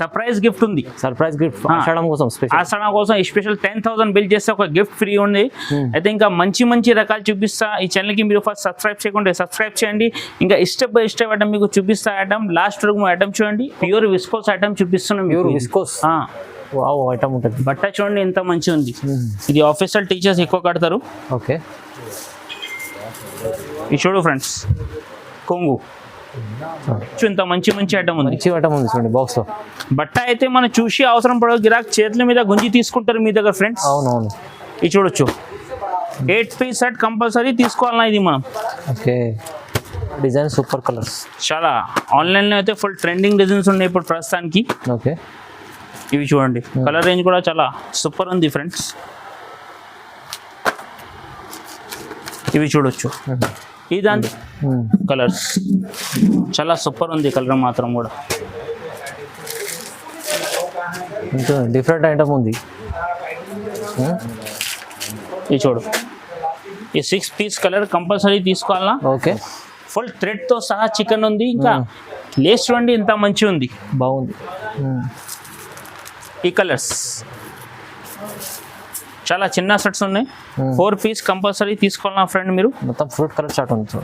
Surprise gift ఉంది. Surprise gift ఆషాఢం కోసం కోసం స్పెషల్ టెన్ థౌసండ్ బిల్ చేస్తే ఒక గిఫ్ట్ ఫ్రీ ఉంది. అయితే ఇంకా మంచి మంచి రకాలు చూపిస్తా. ఈ ఛానల్కి మీరు ఫస్ట్ సబ్స్క్రైబ్ చేయకుండా సబ్స్క్రైబ్ చేయండి. ఇంకా స్టెప్ బై స్టెప్ ఐటమ్ మీకు చూపిస్తా ఐటమ్ లాస్ట్ వరకు ఐటమ్ చూడండి. ప్యూర్ విస్కోస్ ఐటమ్ చూపిస్తున్నాం ప్యూర్. విస్కోస్ ఐటమ్ ఉంటుంది. బట్ట చూడండి ఎంత మంచి ఉంది. ఇది ఆఫీషియల్ టీచర్స్ ఎక్కువ కడతారు. ఓకే ఇది చూడు ఫ్రెండ్స్ కొంగు. ఇంత మంచి మంచి ఐటమ్ ఉంది. మంచి ఐటమ్ ఉంది చూడండి బాక్స్లో. బట్ట అయితే మనం చూసి అవసరం పడదు. గిరాక్ చేతుల మీద గుంజి తీసుకుంటారు మీ దగ్గర ఫ్రెండ్స్ అవునవును. ఇది చూడొచ్చు. ఎయిట్ పీస్ సెట్ కంపల్సరీ తీసుకోవాలన్నా ఇది మనం. ఓకే. Design super colours. చాలా. ఆన్లైన్లో అయితే ఫుల్ ట్రెండింగ్ డిజైన్స్ ఉన్నాయి ఇప్పుడు ప్రస్తుతానికి. ఓకే. ఇవి చూడండి. కలర్ రేంజ్ కూడా చాలా సూపర్ ఉంది ఫ్రెండ్స్ ఇవి చూడొచ్చు. ఇది దాని కలర్స్ చాలా సూపర్ ఉంది కలర్ మాత్రం కూడా. డిఫరెంట్ ఐటమ్ ఉంది. Hmm? ఇది చూడు. ఈ సిక్స్ పీస్ కలర్ కంపల్సరీ తీసుకోవాలన్నా ఓకే ఫుల్ థ్రెడ్తో సహా చికెన్ ఉంది ఇంకా లేస్ చూడండి ఇంత మంచి ఉంది బాగుంది. Hmm. ఈ కలర్స్ చాలా చిన్న సెట్స్ ఉన్నాయి. ఫోర్ పీస్ కంపల్సరీ తీసుకోవాలన్నా ఫ్రెండ్ మీరు? మొత్తం ఫ్రూట్ కలర్ షార్ట్ ఉంది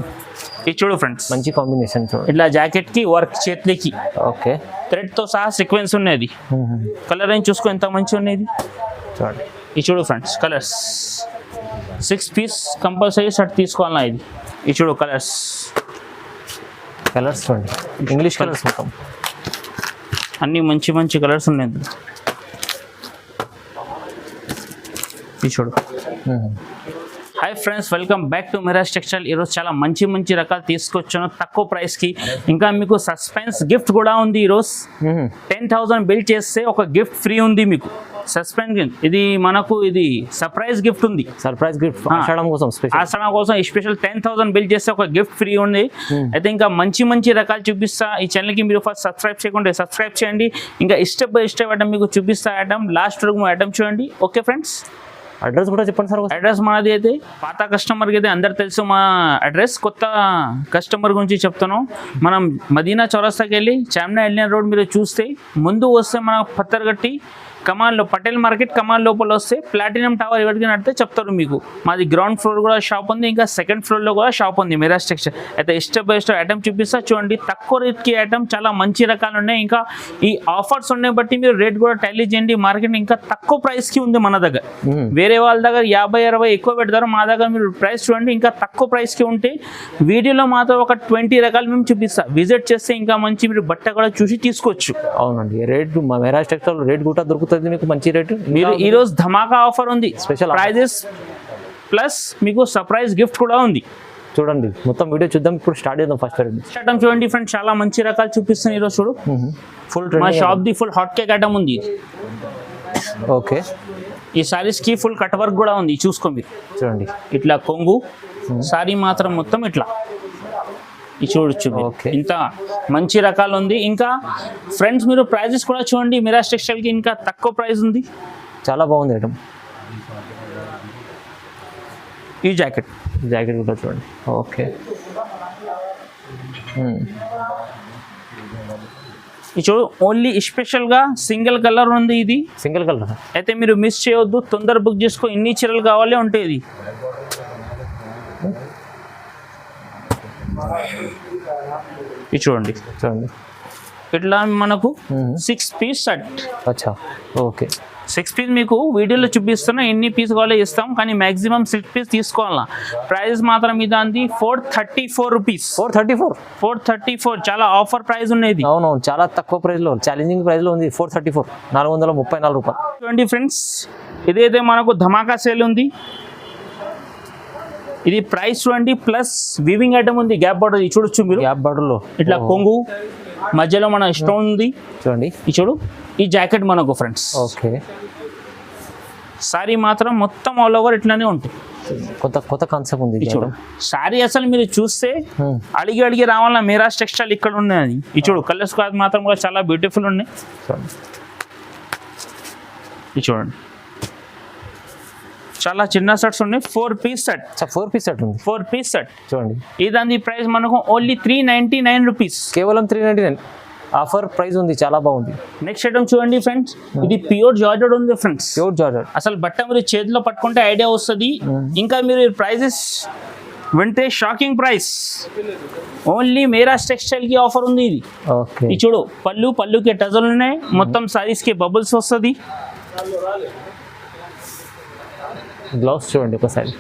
ఇది చూడు ఫ్రెండ్స్ మంచి కాంబినేషన్ చూడండి ఇట్లా జాకెట్కి వర్క్ చేతికి. ఓకే థ్రెడ్తో సహా సీక్వెన్స్ ఉన్నది. కలర్ ఏం చూసుకో ఎంత మంచి ఉన్నది చూడండి ఇది చూడు friends colours six piece compulsory shirt తీసుకోవాలన్నా ఇది. ఇది చూడు కలర్స్ కలర్స్ చూడండి. ఇంగ్లీష్ కలర్స్ మొత్తం. అన్ని మంచి మంచి కలర్స్ ఉన్నాయి ఇందులో. ఇది చూడు. Hi friends welcome back to Miraj textile. ఈరోజు చాలా మంచి మంచి రకాలు తీసుకొచ్చాను తక్కువ ప్రైస్కి. ఇంకా మీకు సస్పెన్స్ గిఫ్ట్ కూడా ఉంది ఈరోజు. టెన్ థౌసండ్ బిల్ చేస్తే ఒక గిఫ్ట్ ఫ్రీ ఉంది మీకు. సస్పెన్స్ ఇది మనకు ఇది సర్ప్రైజ్ గిఫ్ట్ ఉంది. Surprise gift. ఆషాఢం కోసం కోసం స్పెషల్ టెన్ థౌసండ్ బిల్ చేస్తే ఒక గిఫ్ట్ ఫ్రీ ఉంది. అయితే ఇంకా మంచి మంచి రకాలు చూపిస్తా. ఈ ఛానల్కి మీరు ఫస్ట్ సబ్స్క్రైబ్ చేయకుండా సబ్స్క్రైబ్ చేయండి. ఇంకా స్టెప్ బై స్టెప్ ఐటమ్ మీకు చూపిస్తా ఐటమ్ లాస్ట్ వరకు ఐటమ్ చూడండి. ఓకే ఫ్రెండ్స్ అడ్రస్ కూడా చెప్పండి సార్ అడ్రస్ మాది అయితే పాత కస్టమర్కి అయితే అందరు తెలుసు మా అడ్రస్. కొత్త కస్టమర్ గురించి చెప్తాను. మనం మదీనా చౌరస్తాకి వెళ్ళి చామ్నా వెళ్ళిన రోడ్ మీరు చూస్తే ముందు వస్తే మన పత్తర్గట్టి కమాన్లో పటేల్ మార్కెట్ కమాన్ లోపల వస్తే ప్లాటినం టవర్ ఎవరికి నడితే చెప్తారు మీకు. మాది గ్రౌండ్ ఫ్లోర్ కూడా షాప్ ఉంది ఇంకా సెకండ్ ఫ్లోర్లో కూడా షాప్ ఉంది మిరాజ్ టెక్స్టైల్ అయితే స్టెప్ బై స్టెప్ ఐటమ్ చూపిస్తా చూడండి. తక్కువ రేట్కి ఐటమ్ చాలా మంచి రకాలు ఉన్నాయి ఇంకా ఈ ఆఫర్స్ ఉన్నాయి బట్టి మీరు రేట్ కూడా టాలీ చేయండి. మార్కెట్ ఇంకా తక్కువ ప్రైస్కి ఉంది మన దగ్గర. వేరే వాళ్ళ దగ్గర యాభై అరవై ఎక్కువ పెడతారు మా దగ్గర మీరు ప్రైస్ చూడండి ఇంకా తక్కువ ప్రైస్కి ఉంటే వీడియోలో మాత్రం ఒక ట్వంటీ రకాలు మేము చూపిస్తా. విజిట్ చేస్తే ఇంకా మంచి మీరు బట్ట కూడా చూసి తీసుకోవచ్చు. అవునండి రేట్ మా మెరాజ్ టెక్స్టైల్ రేట్ కూడా దొరుకుతుంది. మీకు మంచి రేటు? మీరు ఈరోజు ధమాకా ఆఫర్ ఉంది. Offer. ప్రైజెస్ ప్లస్ మీకు సర్ప్రైజ్ గిఫ్ట్ కూడా ఉంది. చూడండి మొత్తం వీడియో చూద్దాం. ఇప్పుడు స్టార్ట్ చేద్దాం ఫస్ట్ ఐటమ్ చూడండి ఫ్రెండ్స్ చాలా మంచి రకాలు చూపిస్తాను ఈరోజు చూడు. ఫుల్ మా shop the full hot cake item ఉంది. ఓకే ఈ సారీస్కి ఫుల్ కట్ వర్క్ కూడా ఉంది. చూసుకో మీరు. చూడండి. ఇట్లా కొంగు సారీ మాత్రం మొత్తం ఇట్లా. చూడొచ్చు. ఇంత మంచి రకాలు ఉంది. ఇంకా ఫ్రెండ్స్ మీరు ప్రైజెస్ కూడా చూడండి. మిరాజ్ టెక్స్టైల్కి ఇంకా తక్కువ ప్రైస్ ఉంది. చాలా బాగుంది ఐటమ్. ఈ జాకెట్. జాకెట్ కూడా చూడండి. ఓకే. ఇది చూడు ఓన్లీ స్పెషల్గా సింగిల్ కలర్ ఉంది ఇది. Single colour? అయితే మీరు మిస్ చేయొద్దు. తొందర బుక్ చేసుకో. ఇన్ని చీరలు కావాలి ఉంటాయి ఇది. ఇది చూడండి. చూడండి. ఇట్లా మనకు. సిక్స్ పీస్ సెట్ అచ్చా. ఓకే. సిక్స్ పీస్ మీకు వీడియోలో చూపిస్తున్నా ఎన్ని పీస్ కావాలో ఇస్తాం కానీ మాక్సిమం సిక్స్ పీస్ తీసుకోవాలా. ప్రైస్ మాత్రం ఇది అంది four thirty four rupees four thirty four four thirty four చాలా ఆఫర్ ప్రైస్ ఉన్నది. అవునవును చాలా తక్కువ ప్రైస్లో ఛాలెంజింగ్ ప్రైస్లో ఉంది ఫోర్ థర్టీ ఫోర్ నాలుగు వందల ముప్పై నాలుగు రూపాయలు. చూడండి ఫ్రెండ్స్ ఇదైతే మనకు ధమాకా సేల్ ఉంది. ఇది ప్రైస్ చూడండి ప్లస్ వివింగ్ ఐటమ్ ఉంది గ్యాప్ బార్డర్ చూడొచ్చు మీరు. గ్యాప్ బార్డర్లో ఇట్లా కొంగు మధ్యలో మన స్టోన్ ఉంది. చూడండి. ఇది చూడు ఈ జాకెట్ మనకు ఫ్రెండ్స్ ఓకే. సారీ మాత్రం మొత్తం ఆల్ ఓవర్ ఇట్లానే ఉంటుంది కొత్త కొత్త కాన్సెప్ట్ ఉంది చూడు. సారీ అసలు మీరు చూస్తే. అడిగి అడిగి రావాలన్నా మీరాజ్ టెక్స్టైల్ ఇక్కడ ఉన్నది. ఇది చూడు కలర్స్ మాత్రం కూడా చాలా బ్యూటిఫుల్ ఉన్నాయి. చూడండి. చాలా చిన్న సెట్స్ ఉన్నాయి. Four piece set four piece set ఉంది. ఫోర్ పీస్ సెట్ చూడండి. ఇదాని ప్రైస్ మనకు only three ninety nine rupees కేవలం three ninety nine offer price ఉంది చాలా బాగుంది. నెక్స్ట్ ఐటమ్ చూడండి ఫ్రెండ్స్ ఇది ప్యూర్ జార్జెడ్ ఉంది ఫ్రెండ్స్ ప్యూర్ జార్జెట్ అసలు బట్ట మీరు చేతిలో పట్టుకుంటే ఐడియా వస్తుంది. ఇంకా మీరు ప్రైజెస్ వింటే షాకింగ్ ప్రైస్ ఓన్లీ మేరా టెక్స్టైల్కి ఆఫర్ ఉంది ఇది. ఓకే ఇది చూడు పళ్ళు పళ్ళుకి టజల్ ఉన్నాయి మొత్తం సారీస్కి బబుల్స్ వస్తుంది. గ్లౌస్ చూడండి ఒకసారి.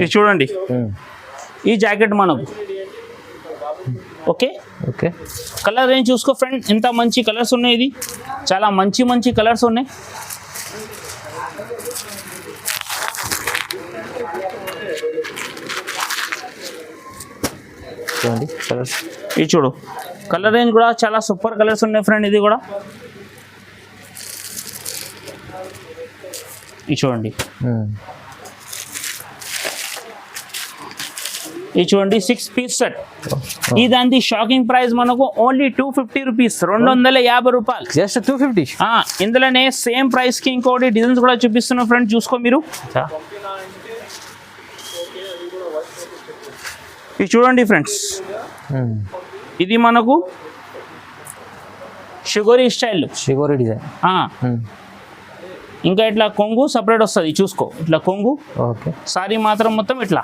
ఇది చూడండి. ఈ జాకెట్ మనకు ఓకే? ఓకే. కలర్ రేంజ్ చూసుకో ఫ్రెండ్ ఎంత మంచి కలర్స్ ఉన్నాయి ఇది. చాలా మంచి మంచి కలర్స్ ఉన్నాయి. చూడండి కలర్స్ ఇది చూడు. కలర్ రేంజ్ కూడా చాలా సూపర్ కలర్స్ ఉన్నాయి ఫ్రెండ్ ఇది కూడా. ఇది చూడండి. ఇది చూడండి సిక్స్ పీస్ సెట్ దాని షాకింగ్ ప్రైస్ మనకు ఓన్లీ టూ ఫిఫ్టీ రూపీస్ రెండు వందల యాభై రూపాయలు. జస్ట్ టూ ఫిఫ్టీ ఇందులోనే సేమ్ ప్రైస్కి ఇంకోటి డిజైన్స్ కూడా చూపిస్తున్నాం ఫ్రెండ్ చూసుకో మీరు. ఇది చూడండి ఫ్రెండ్స్ ఇది మనకు షుగరీ స్టైల్ షిగోరి డిజైన్ ఇంకా ఇట్లా కొంగు సపరేట్ వస్తుంది చూసుకో. ఇట్లా కొంగు ఓకే. సారీ మాత్రం మొత్తం ఇట్లా.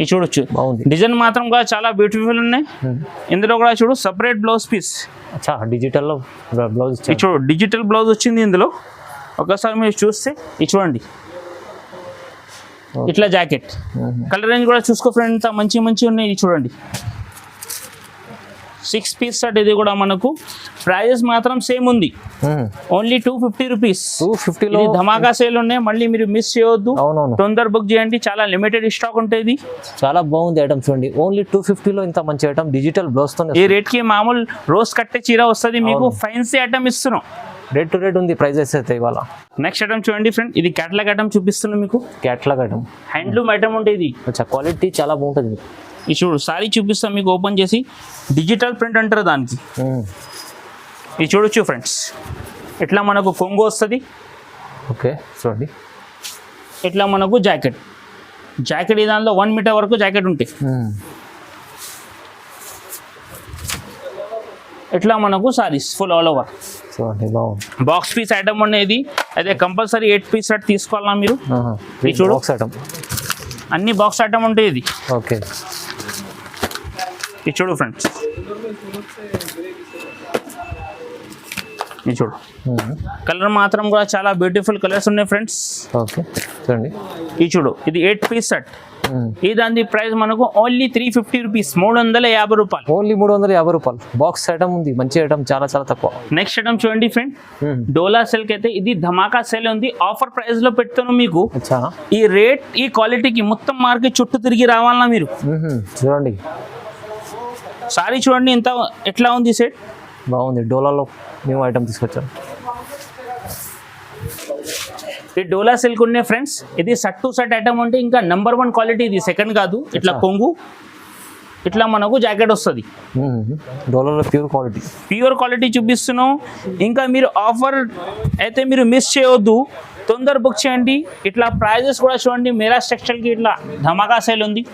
ఇది చూడొచ్చు. బాగుంది. డిజైన్ మాత్రం కూడా చాలా బ్యూటిఫుల్ ఉన్నాయి. ఇందులో కూడా చూడు సపరేట్ బ్లౌజ్ పీస్ అచ్చా డిజిటల్లో బ్లౌజ్ చూడు డిజిటల్ బ్లౌజ్ వచ్చింది ఇందులో. ఒకసారి మీరు చూస్తే ఇది చూడండి. ఇట్లా జాకెట్ కలర్ రేంజ్ కూడా చూసుకో ఫ్రెండ్ మంచి మంచి ఉన్నాయి ఇది చూడండి. సిక్స్ పీస్ సెట్ ఇది కూడా మనకు. ప్రైజెస్ మాత్రం సేమ్ ఉంది. Only two fifty rupees two ఫిఫ్టీలో ధమాకా సేల్ ఉన్నాయి. మళ్ళీ మీరు మిస్ చేయొద్దు. తొందర బుక్ చేయండి. చాలా లిమిటెడ్ స్టాక్ ఉంటుంది. చాలా బాగుంది ఐటమ్ చూడండి. ఓన్లీ టూ ఫిఫ్టీలో ఇంత మంచి ఐటమ్ డిజిటల్ బ్లౌజ్తో ఈ రేట్కి మామూలు రోజ్ కట్టే చీర వస్తుంది. మీకు. ఫైన్సీ ఐటమ్ ఇస్తున్నాం. రేట్ టు రేట్ ఉంది ప్రైజెస్ అయితే ఇవాళ. నెక్స్ట్ ఐటమ్ చూడండి ఫ్రెండ్ ఇది క్యాటలాగ్ ఐటమ్ చూపిస్తున్నాం మీకు. క్యాట్లాగ్ ఐటమ్ హ్యాండ్లూమ్ ఐటమ్ ఉంటుంది ఇది. క్వాలిటీ చాలా బాగుంటుంది. ఇది చూడు సారీ చూపిస్తాం మీకు ఓపెన్ చేసి. డిజిటల్ ప్రింట్ అంటారు దానికి. ఇది చూడొచ్చు ఫ్రెండ్స్ ఇట్లా మనకు కొంగు వస్తుంది? ఓకే చూడండి. ఇట్లా మనకు జాకెట్? జాకెట్ ఈ దానిలో వన్ మీటర్ వరకు జాకెట్ ఉంటాయి ఇట్లా మనకు saris full all over box piece item అనేది అదే కంపల్సరీ ఎయిట్ పీస్ సెట్ తీసుకోవాలా మీరు? చూడు. అన్ని బాక్స్ ఐటమ్ ఉంటాయి ఇది. ఓకే. ఇది చూడు ఫ్రెండ్స్. ఇది చూడు. కలర్ మాత్రం కూడా చాలా బ్యూటిఫుల్ కలర్స్ ఉన్నాయి ఫ్రెండ్స్. ఓకే చూడండి. ఇది చూడు ఇది ఎయిట్ పీస్ సెట్ ఈ దాని ప్రైస్ మనకు ఓన్లీ త్రీ ఫిఫ్టీ రూపీస్ మూడు వందల యాభై రూపాయలు. ఓన్లీ మూడు వందల యాభై రూపాయలు. బాక్స్ ఐటమ్ ఉంది మంచి ఐటమ్ చాలా చాలా తక్కువ. నెక్స్ట్ ఐటమ్ చూడండి ఫ్రెండ్ డోలా సిల్క్ అయితే ఇది ధమాకా సేల్ ఉంది. ఆఫర్ ప్రైస్లో పెడుతున్నాను మీకు. ఈ రేట్ ఈ క్వాలిటీకి మొత్తం మార్కెట్ చుట్టూ తిరిగి రావాలన్నా మీరు. చూడండి. సారీ చూడండి ఎంత ఎట్లా ఉంది సెట్ బాగుంది. డోలాలో మేము ఐటమ్ తీసుకొచ్చాం ఈ డోలా సిల్క్ ఉన్నాయి ఫ్రెండ్స్ ఇది సట్ టు సట్ ఐటమ్ అంటే ఇంకా నంబర్ వన్ క్వాలిటీ ఇది. సెకండ్ కాదు. ఇట్లా కొంగు ఇట్లా మనకు జాకెట్ వస్తుంది. డోలాలో ప్యూర్ క్వాలిటీ ప్యూర్ క్వాలిటీ చూపిస్తున్నాం. ఇంకా మీరు ఆఫర్ అయితే మీరు మిస్ చేయవద్దు తొందర బుక్ చేయండి. ఇట్లా ప్రైజెస్ కూడా చూడండి. మేరా స్ట్రక్చర్కి ఇట్లా ధమాకా సేల్ ఉంది.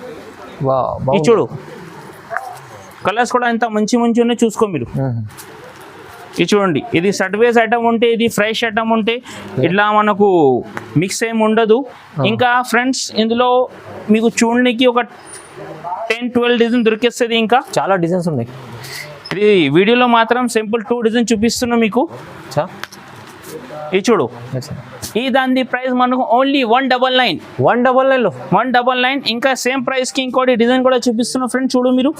చూడు. కలర్స్ కూడా ఎంత మంచి మంచి ఉన్నాయి చూసుకో మీరు. ఇది చూడండి ఇది సర్వేస్ ఐటమ్ ఉంటే ఇది ఫ్రెష్ ఐటమ్ ఉంటే ఇట్లా మనకు మిక్స్ ఏమి ఉండదు. ఇంకా ఫ్రెండ్స్ ఇందులో మీకు చూడడానికి ఒక టెన్ ట్వెల్వ్ డిజైన్ దొరికేస్తుంది ఇంకా. చాలా డిజైన్స్ ఉన్నాయి. ఇది వీడియోలో మాత్రం సింపుల్ టూ డిజైన్ చూపిస్తున్నా మీకు. ఇది చూడు. ఈ దాని ప్రైస్ మనకు only one double nine one double నైన్లో వన్ డబల్ నైన్ ఇంకా సేమ్ ప్రైస్కి ఇంకోటి డిజైన్ కూడా చూపిస్తున్నా ఫ్రెండ్ చూడు మీరు.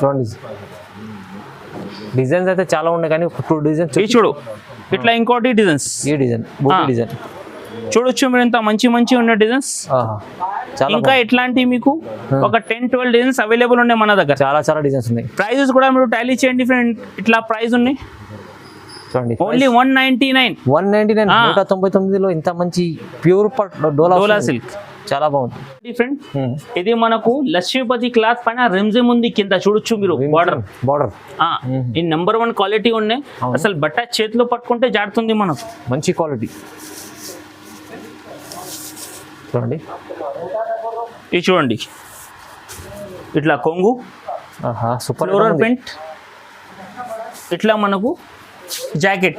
డిజైన్స్ అయితే చాలా ఉన్నాయి కానీ టూ డిజైన్స్ ఇది చూడు. ఇట్లా ఇంకోటి డిజైన్స్. ఈ డిజైన్. డిజైన్. చూడొచ్చు మీరు ఇంత మంచి మంచి ఉన్న డిజైన్స్. ఇంకా ఇట్లాంటి మీకు? ఒక టెన్ ట్వెల్వ్ డిజైన్స్ అవైలబుల్ ఉన్నాయి మన దగ్గర. చాలా చాలా డిజైన్స్ ఉన్నాయి. ప్రైజెస్ కూడా మీరు టాలీ చేయండి ఫ్రెండ్. ఇట్లా ప్రైస్ ఉన్నాయి. చూడండి only one ninety nine. One ninety nine. నూట తొంభై తొమ్మిదిలో ఇంత మంచి ప్యూర్ డోలా. సిల్క్. చాలా బాగుంది. ఫ్రెండ్ ఇది మనకు లక్ష్మీపతి క్లాత్ పైన రిమ్జిమ్ ఉంది కింద చూడొచ్చు మీరు. బార్డర్ బార్డర్ ఈ నెంబర్ వన్ క్వాలిటీ ఉన్నాయి. అసలు బట్ట చేతిలో పట్టుకుంటే జాడుతుంది మనకు. మంచి క్వాలిటీ చూడండి. ఇది చూడండి. ఇట్లా కొంగు. సూపర్ ఫ్లోరల్ ప్రింట్ ఇట్లా మనకు జాకెట్.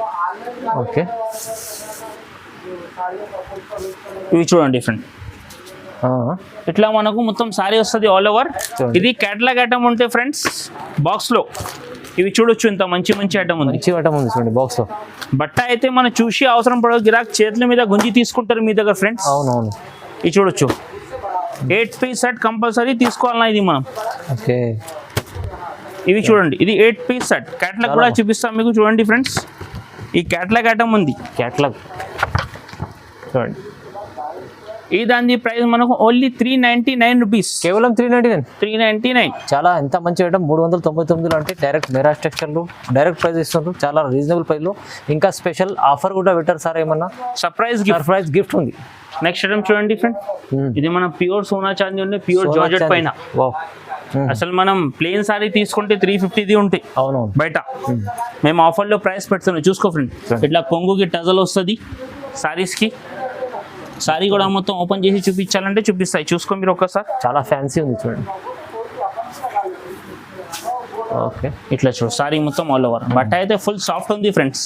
ఓకే. ఇవి చూడండి ఫ్రెండ్ ఇట్లా మనకు మొత్తం సారీ వస్తుంది ఆల్ ఓవర్. ఇది క్యాటలాగ్ ఐటమ్ ఉంటే ఫ్రెండ్స్ బాక్స్లో. ఇవి చూడొచ్చు ఇంత మంచి మంచి ఐటమ్ ఉంది. మంచి ఐటమ్ ఉంది చూడండి బాక్స్లో. బట్ట అయితే మనం చూసి అవసరం పడదు గిరాక్ చేతుల మీద గుంజి తీసుకుంటారు మీ దగ్గర ఫ్రెండ్స్ అవునవును. ఇది చూడొచ్చు. ఎయిట్ పీస్ సెట్ కంపల్సరీ తీసుకోవాలన్నా ఇది మనం. ఓకే. ఇవి చూడండి ఇది ఎయిట్ పీస్ సెట్ క్యాటలాగ్ కూడా చూపిస్తాం మీకు చూడండి ఫ్రెండ్స్ ఈ క్యాటలాగ్ ఐటమ్ ఉంది. క్యాట్లాగ్ చూడండి. ఈ దాని ప్రైస్ మనకు only three ninety nine rupees కేవలం three ninety nine three ninety nine చాలా ఎంత మంచి ఐటమ్ మూడు వందల తొంభై తొమ్మిదిలో అంటే డైరెక్ట్ మెరాజ్ టెక్స్టైల్లో డైరెక్ట్ ప్రైస్ ఇస్తున్నారు చాలా రీజనబుల్ ప్రైస్లో ఇంకా స్పెషల్ ఆఫర్ కూడా పెట్టారు సార్ ఏమన్నా? సర్ప్రైజ్ సర్ప్రైజ్ గిఫ్ట్ ఉంది. నెక్స్ట్ ఐటమ్ చూడండి ఫ్రెండ్ Hmm. ఇది మన ప్యూర్ సోనా చాందీ ఉండే ప్యూర్ జార్జెట్ పైన. వావ్ అసలు మనం ప్లేన్ సారీ తీసుకుంటే త్రీ ఫిఫ్టీది ఉంటాయి. అవునవును. బయట. మేము ఆఫర్లో ప్రైస్ పెడుతున్నాం. చూసుకో ఫ్రెండ్ ఇట్లా కొంగుకి టజల్ వస్తుంది సారీస్కి. సారీ కూడా మొత్తం ఓపెన్ చేసి చూపించాలంటే చూపిస్తాయి. చూసుకో మీరు ఒక్కసారి. చాలా ఫ్యాన్సీ ఉంది చూడండి. ఓకే ఇట్లా చూడు. సారీ మొత్తం ఆల్ ఓవర్ బట్ట అయితే ఫుల్ సాఫ్ట్ ఉంది ఫ్రెండ్స్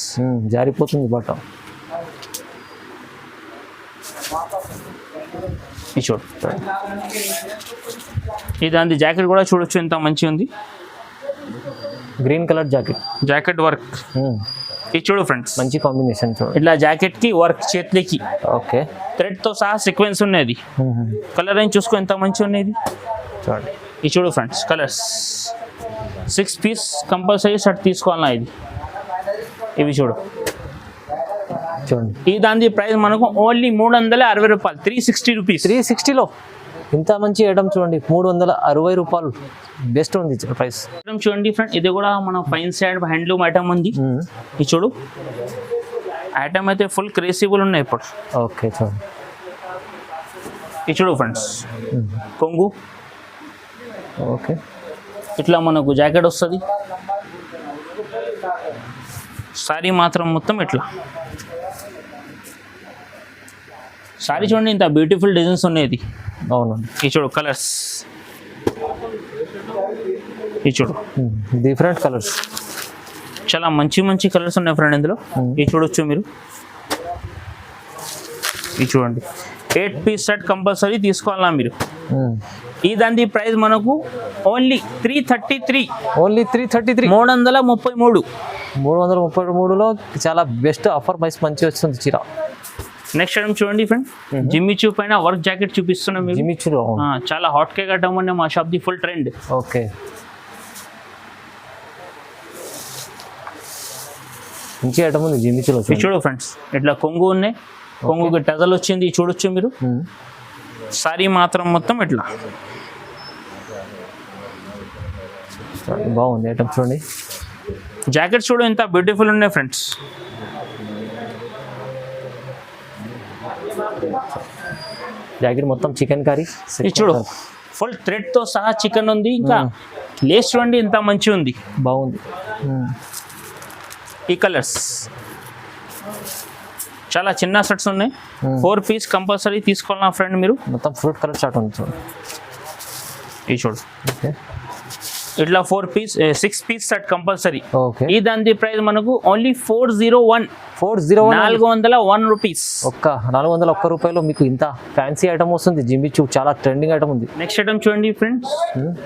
జారిపోతుంది బట్ట. చూడు. ఇది దాని జాకెట్ కూడా చూడొచ్చు ఎంత మంచి ఉంది green colour jacket jacket work ఇది చూడు ఫ్రెండ్స్ మంచి కాంబినేషన్ ఇట్లా జాకెట్కి వర్క్ చేతులకి ఓకే. థ్రెడ్తో సహా సీక్వెన్స్ ఉన్నది. కలర్ ఏం చూసుకో ఎంత మంచి ఉన్నది? చూడండి. ఇది చూడు friends colours six piece compulsory shirt తీసుకోవాలన్నా ఇది. ఇవి చూడు. చూడండి. ఈ దాని ప్రైస్ మనకు ఓన్లీ మూడు వందల అరవై రూపాయలు త్రీ సిక్స్టీ రూపీస్ త్రీ సిక్స్టీలో ఇంత మంచి ఐటమ్ చూడండి మూడు వందల అరవై రూపాయలు. బెస్ట్ ఉంది ప్రైస్ చూడండి ఫ్రెండ్ ఇది కూడా మన ఫైన్ సైడ్ హ్యాండ్లూమ్ ఐటమ్ ఉంది. ఇది చూడు. ఐటమ్ అయితే ఫుల్ క్రేసిబుల్ ఉన్నాయి ఇప్పుడు. ఓకే చూడండి. ఇది చూడు ఫ్రెండ్స్ కొంగు. ఓకే. ఇట్లా మనకు జాకెట్ వస్తుంది. సారీ మాత్రం మొత్తం ఇట్లా. సారీ చూడండి ఇంత బ్యూటిఫుల్ డిజైన్స్ ఉన్నాయి ఇది. అవునండి ఇది చూడు కలర్స్. ఇది చూడు. డిఫరెంట్ కలర్స్ చాలా మంచి మంచి కలర్స్ ఉన్నాయి ఫ్రెండ్ ఇందులో. ఇది చూడొచ్చు మీరు. ఇది చూడండి. ఎయిట్ పీస్ సెట్ కంపల్సరీ తీసుకోవాలా మీరు? ఈ దాని ప్రైస్ మనకు only three thirty three only three thirty three మూడు వందల ముప్పై మూడు. మూడు వందల ముప్పై మూడులో చాలా బెస్ట్ ఆఫర్ ప్రైస్ మంచి వస్తుంది చీర. నెక్స్ట్ ఐటమ్ చూడండి ఫ్రెండ్ జిమ్మి చూ పైన వర్క్ జాకెట్ చూపిస్తున్నాం చాలా హాట్ కేక్ ఐటమ్ అంటే మా shop the full trend okay. మంచి ఐటమ్ ఉంది జిమిచ్చులో ఇది చూడు ఫ్రెండ్స్ ఇట్లా కొంగు ఉన్నాయి. కొంగుకి టజల్ వచ్చింది. చూడొచ్చు మీరు. సారీ మాత్రం మొత్తం ఇట్లా. బాగుంది. ఐటమ్ చూడండి. జాకెట్ చూడు ఎంత బ్యూటిఫుల్ ఉన్నాయి ఫ్రెండ్స్ జాకెట్ మొత్తం చికెన్ కర్రీ. చూడు ఫుల్ థ్రెడ్తో సహా చికెన్ ఉంది ఇంకా లేస్ చూడండి ఎంత మంచి ఉంది. బాగుంది. ఈ కలర్స్ చాలా చిన్న సెట్స్ ఉన్నాయి. ఫోర్ పీస్ కంపల్సరీ తీసుకోవాలి నా ఫ్రెండ్ మీరు. మొత్తం ఫ్రూట్ కలర్ షార్ట్ ఉంది చూడండి ఇది చూడు. ఓకే. ఇట్లా four piece six piece set compulsory okay. ఈ దాని ప్రైస్ మనకు only four zero one four zero నాలుగు వందల వన్ రూపీస్ ఒక్క నాలుగు వందల ఒక్క రూపాయలు మీకు ఇంత ఫ్యాన్సీ ఐటమ్ వస్తుంది. జిమ్మిచ్చు చాలా ట్రెండింగ్ ఐటమ్ ఉంది. నెక్స్ట్ ఐటమ్ చూడండి ఫ్రెండ్స్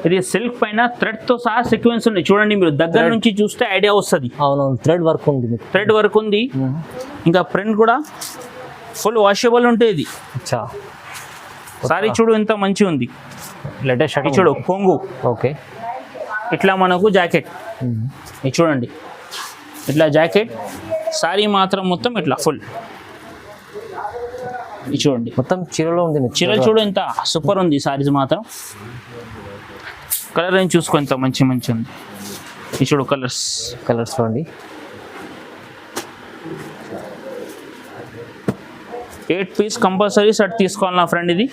ఇది సిల్క్ పైన థ్రెడ్తో సహా సీక్వెన్స్ ఉంది. చూడండి మీరు దగ్గర నుంచి చూస్తే ఐడియా వస్తుంది. అవునవును థ్రెడ్ వర్క్ ఉంది మీకు. థ్రెడ్ వర్క్ ఉంది. ఇంకా ప్రింట్ కూడా ఫుల్ వాషబుల్ ఉంటుంది అచ్చా. సారీ చూడు ఎంత మంచి ఉంది లేటెస్ట్ చూడు కొంగు. ఓకే. ఇట్లా మనకు జాకెట్. ఇది చూడండి. ఇట్లా జాకెట్ సారీ మాత్రం మొత్తం ఇట్లా ఫుల్. ఇది చూడండి. మొత్తం చీరలో ఉంది చీరలు చూడు ఎంత సూపర్ ఉంది సారీస్ మాత్రం. కలర్ ఏం చూసుకో ఎంత మంచి మంచి ఉంది. ఇది చూడు కలర్స్ కలర్స్ చూడండి. ఎయిట్ పీస్ కంపల్సరీ సెట్ తీసుకోవాలి నా ఫ్రెండ్ ఇది.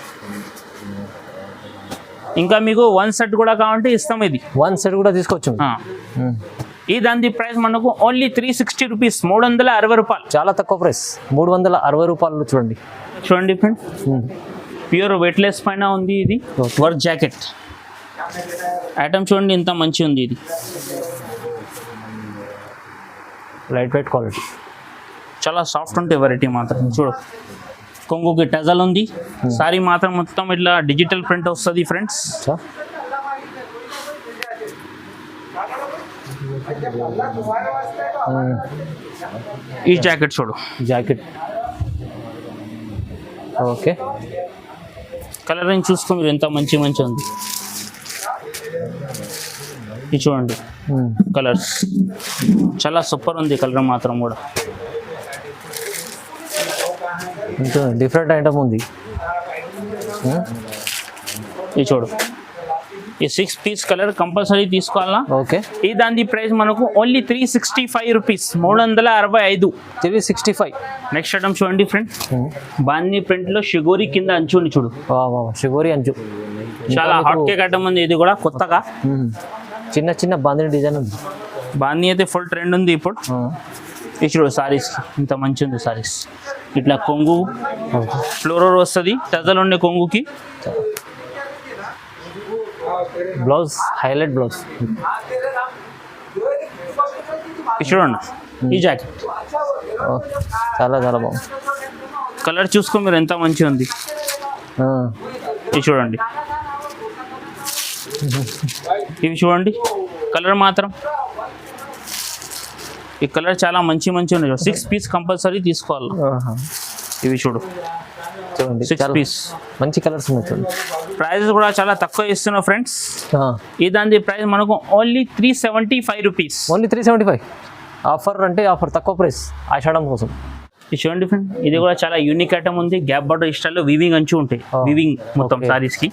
ఇంకా మీకు వన్ సెట్ కూడా కావాలంటే ఇస్తాం ఇది. వన్ సెట్ కూడా తీసుకోవచ్చు. మ్మ్. ఈ దాని ప్రైస్ మనకు ఓన్లీ త్రీ సిక్స్టీ రూపీస్ మూడు వందల అరవై రూపాయలు. చాలా తక్కువ ప్రైస్ మూడు వందల అరవై రూపాయలు చూడండి. చూడండి ఫ్రెండ్. ప్యూర్ వెయిట్లెస్ పైన ఉంది ఇది. వర్క్ జాకెట్ ఐటమ్ చూడండి ఇంత మంచి ఉంది ఇది. లైట్ వెయిట్ క్వాలిటీ చాలా సాఫ్ట్ ఉంటాయి వెరైటీ మాత్రం. చూడు. కొంగుకి టజల్ ఉంది. సారీ మాత్రం మొత్తం ఇట్లా డిజిటల్ ప్రింట్ వస్తుంది ఫ్రెండ్స్ సార్ ఈ జాకెట్ చూడు. జాకెట్ ఓకే కలరింగ్ చూసుకో మీరు ఎంత మంచి మంచి ఉంది. ఇది చూడండి. కలర్స్ చాలా సూపర్ ఉంది కలర్ మాత్రం కూడా. డిఫరెంట్ ఐటమ్ ఉంది. Hmm. ఇది చూడు. ఈ సిక్స్ పీస్ కలర్ కంపల్సరీ తీసుకోవాలా? ఓకే ఈ దాని ప్రైస్ మనకు only three sixty five rupees మూడు వందల అరవై ఐదు. Three sixty five next item చూడండి ఫ్రెండ్ బాందీ ప్రింట్లో షుగోరి కింద అంచు ఉంది చూడు. షుగోరి అంచు. చాలా హాట్ కేక్ ఐటమ్ ఉంది ఇది కూడా కొత్తగా. Hmm. చిన్న చిన్న బాందిని డిజైన్ ఉంది. బాందీ అయితే ఫుల్ ట్రెండ్ ఉంది ఇప్పుడు. ఇది చూడు సారీస్. ఇంత మంచి ఉంది సారీస్. ఇట్లా కొంగు ఫ్లోరర్ వస్తుంది. టజల్ ఉండే కొంగుకి. Blouse highlight blouse. చూడండి ఈ జాకెట్. చాలా చాలా బాగుంది. కలర్ చూసుకో మీరు ఎంత మంచిగా ఉంది. ఇది చూడండి ఇవి చూడండి. కలర్ మాత్రం. ఈ కలర్ చాలా మంచి మంచి ఉన్నాయి. సిక్స్ పీస్ కంపల్సరీ తీసుకోవాలి. ఇవి చూడు. సిక్స్ పీస్ మంచి కలర్స్ ఉన్నాయి ప్రైజెస్ కూడా చాలా తక్కువ ఇస్తున్నాం ఫ్రెండ్స్. ఈ దాని ప్రైస్ మనకు only three seventy five rupees only three seventy five offer అంటే ఆఫర్ తక్కువ ప్రైస్ ఆషాఢం కోసం. ఇది చూడండి ఫ్రెండ్ ఇది కూడా చాలా యూనిక్ ఐటమ్ ఉంది. గ్యాప్ బార్డర్ స్టైల్లో వివింగ్ అంచు ఉంటాయి. వివింగ్ మొత్తం Okay. సారీస్కి.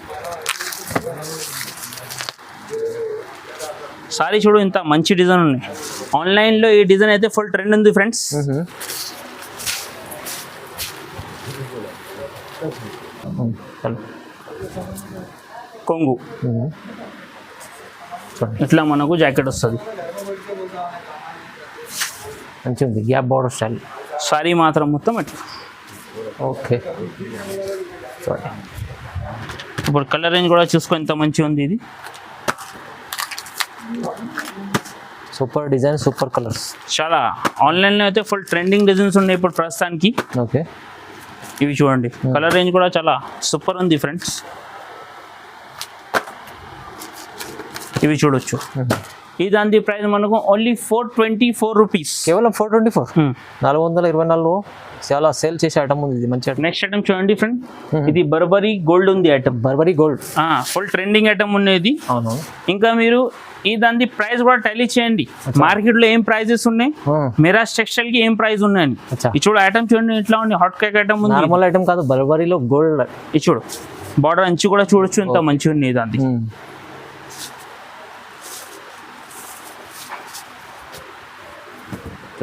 సారీ చూడు ఇంత మంచి డిజైన్ ఉన్నాయి. ఆన్లైన్లో ఈ డిజైన్ అయితే ఫుల్ ట్రెండ్ ఉంది ఫ్రెండ్స్ కొంగు. ఇట్లా మనకు జాకెట్ వస్తుంది. మంచిగా ఉంది గ్యాప్ బార్డర్ స్టైల్ సారీ మాత్రం మొత్తం ఇట్లా ఓకే ఇప్పుడు కలర్ రేంజ్ కూడా చూసుకో ఎంత మంచిగా ఉంది ఇది. Super design super colours. చాలా ఆన్లైన్లో అయితే ఫుల్ ట్రెండింగ్ డిజైన్స్ ఉన్నాయి ఇప్పుడు ప్రస్తుతానికి. ఓకే. ఇవి చూడండి. కలర్ రేంజ్ కూడా చాలా సూపర్ ఉంది ఫ్రెండ్స్ ఇవి చూడొచ్చు. ఈ దాని ప్రైస్ మనకు only four twenty four rupees కేవలం ఫోర్ ట్వంటీ ఫోర్ నాలుగు వందల ఇరవై నాలుగు చాలా సేల్ చేసే ఐటమ్ ఉంది ఇది మంచి నెక్స్ట్ ఐటమ్ చూడండి ఫ్రెండ్ ఇది బర్బరీ గోల్డ్ ఉంది item Burberry gold full trending item ఉన్నది. అవును. ఇంకా మీరు దాని ప్రైస్ కూడా టెలీ చేయండి. మార్కెట్లో ఏం ప్రైజెస్ ఉన్నాయి? మిరాజ్ టెక్స్టైల్కి ఏం ప్రైస్ ఉన్నాయని అచ్చా. ఇది చూడు ఐటమ్ చూడండి ఇట్లా ఉంది హాట్ కేక్ ఐటమ్ ఉంది. నార్మల్ ఐటమ్ కాదు బర్బరీలో గోల్డ్ ఇది చూడు బార్డర్ అంచు కూడా చూడొచ్చు ఎంత మంచిగా ఉంది దాన్ని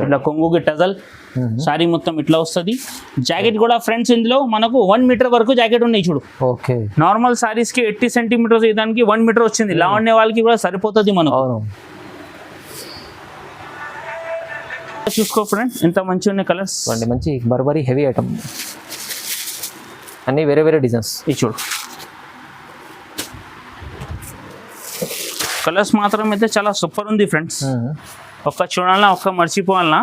ఇట్లా కొంగుకి టజల్ సారీ మొత్తం ఇట్లా వస్తుంది. జాకెట్ కూడా ఫ్రెండ్స్ ఇందులో మనకు వన్ మీటర్ వరకు జాకెట్ ఉన్నాయి చూడు. ఓకే. నార్మల్ సారీస్కి ఎయిటీ సెంటీమీటర్స్ దానికి వన్ మీటర్ వచ్చింది. లావణ్య వాళ్ళకి కూడా సరిపోతుంది మనకు. చూసుకో ఫ్రెండ్ ఎంత మంచిగా ఉన్నాయి కలర్స్ చూడండి మంచి బర్బరీ హెవీ ఐటమ్. అన్నీ వేరే వేరే డిజైన్స్. ఇది చూడు. కలర్స్ మాత్రం అయితే చాలా సూపర్ ఉంది ఫ్రెండ్స్ ఒక్క చూడాలన్నా ఒక్క మర్చిపోవాలన్నా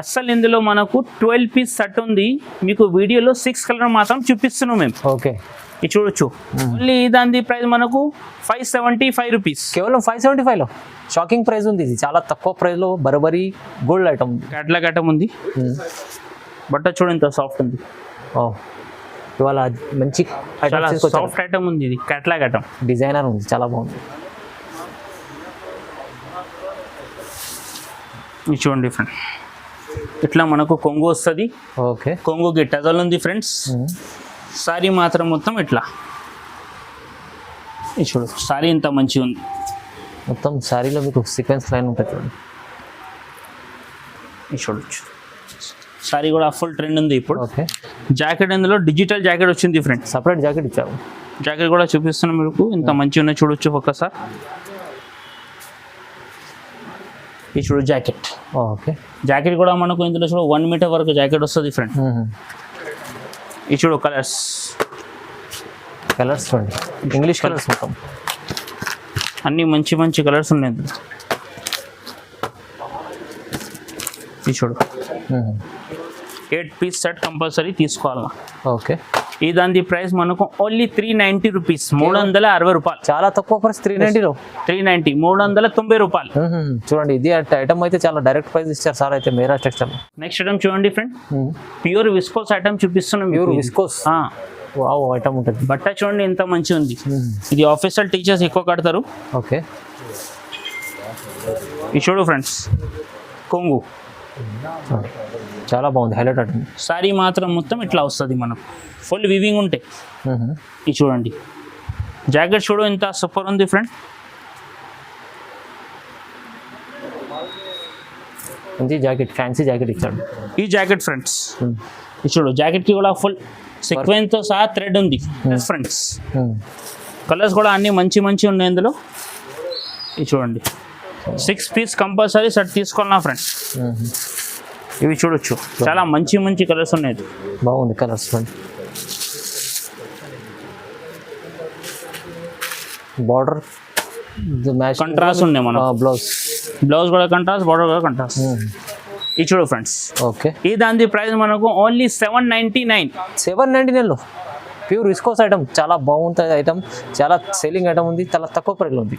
అస్సలు ఇందులో మనకు ట్వెల్వ్ పీస్ సెట్ ఉంది. మీకు వీడియోలో సిక్స్ కలర్ మాత్రం చూపిస్తున్నాం మేము. ఓకే. ఇది చూడొచ్చు. ఓన్లీ దాని ప్రైస్ మనకు ఫైవ్ సెవెంటీ ఫైవ్ రూపీస్. కేవలం ఫైవ్ సెవెంటీ ఫైవ్లో షాకింగ్ ప్రైస్ ఉంది ఇది. చాలా తక్కువ ప్రైస్లో బర్బరీ గోల్డ్ ఐటమ్ క్యాట్లా ఐటమ్ ఉంది. బట్ట చూడు ఎంత సాఫ్ట్ ఉంది. ఇవాళ మంచి సాఫ్ట్ ఐటమ్ ఉంది ఇది. క్యాట్లాగ్ ఐటమ్ డిజైనర్ ఉంది. చాలా బాగుంది. చూడండి ఫ్రెండ్ ఇట్లా మనకు కొంగు వస్తుంది. ఓకే. కొంగుకి టజల్ ఉంది ఫ్రెండ్స్ సారీ మాత్రం మొత్తం ఇట్లా. చూడు సారీ ఇంత మంచిగా ఉంది. మొత్తం శారీలో మీకు సీక్వెన్స్ లైన్ ఉంటుంది చూడండి చూడొచ్చు సారీ కూడా ఫుల్ ట్రెండ్ ఉంది ఇప్పుడు. ఓకే. జాకెట్ ఇందులో డిజిటల్ జాకెట్ వచ్చింది ఫ్రెండ్ సపరేట్ జాకెట్ ఇచ్చారు జాకెట్ కూడా చూపిస్తున్నాం మీకు. ఇంత మంచిగా ఉన్నాయి చూడొచ్చు ఒక్కసారి. ఇది చూడు జాకెట్ ఓకే జాకెట్ కూడా మనకు ఇందులో చూడు వన్ మీటర్ వరకు జాకెట్ వస్తుంది ఫ్రెండ్ ఇది చూడు కలర్స్ కలర్స్ చూడండి. ఇంగ్లీష్ కలర్స్ మొత్తం. అన్ని మంచి మంచి కలర్స్ ఉన్నాయి ఇందులో. ఇది చూడు. ఎయిట్ పీస్ సెట్ కంపల్సరీ తీసుకోవాలి? ఓకే ఈ దాని ప్రైస్ మనకు ఓన్లీ త్రీ నైంటీ రూపీస్ మూడు వందల అరవై రూపాయలు. చాలా తక్కువ ప్రైస్ త్రీ నైంటీలో త్రీ నైంటీ మూడు వందల తొంభై రూపాయలు. చూడండి ఇది ఐటమ్ అయితే చాలా డైరెక్ట్ ప్రైస్ ఇచ్చారు సార్ అయితే మేరా టెక్స్టైల్ నెక్స్ట్ ఐటమ్ చూడండి ఫ్రెండ్ ప్యూర్ విస్కోస్ ఐటమ్ చూపిస్తున్నాం ప్యూర్. విస్కోస్ ఐటమ్ ఉంటుంది. బట్ట చూడండి ఎంత మంచి ఉంది. ఇది ఆఫీషియల్ టీచర్స్ ఎక్కువ కడతారు. ఓకే. ఇది చూడు ఫ్రెండ్స్ కొంగు. చాలా బాగుంది హైలైట్ ఐటమ్ సారీ మాత్రం మొత్తం ఇట్లా వస్తుంది మనకు ఫుల్ వివింగ్ ఉంటాయి ఇది చూడండి. జాకెట్ చూడు ఎంత సూపర్ ఉంది ఫ్రెండ్ మంచి జాకెట్ ఫ్యాన్సీ జాకెట్ ఇచ్చాడు. ఈ జాకెట్ ఫ్రెండ్స్ ఇది చూడు జాకెట్కి కూడా ఫుల్తో సహా థ్రెడ్ ఉంది. ఫ్రెండ్స్ కలర్స్ కూడా అన్ని మంచి మంచి ఉన్నాయి ఇందులో. ఇది చూడండి. సిక్స్ పీస్ కంపల్సరీ సెట్ తీసుకోవాలన్నా ఫ్రెండ్స్ ఇవి చూడొచ్చు. చాలా మంచి మంచి కలర్స్ ఉన్నాయి బాగుంది కలర్స్ బార్డర్ కంట్రాస్ట్ ఉన్నాయి మనం బ్లౌజ్ బ్లౌజ్ కూడా కంట్రాస్ట్ బార్డర్ కూడా కంట్రాస్ట్ ఇది చూడు ఫ్రెండ్స్ ఓకే ఈ దాని ప్రైస్ మనకు only seven ninety nine seven ninety నైన్లో ప్యూర్ విస్కోస్ ఐటమ్ చాలా బాగుంటుంది ఐటమ్ చాలా సెల్లింగ్ ఐటమ్ ఉంది చాలా తక్కువ ప్రైస్లో ఉంది.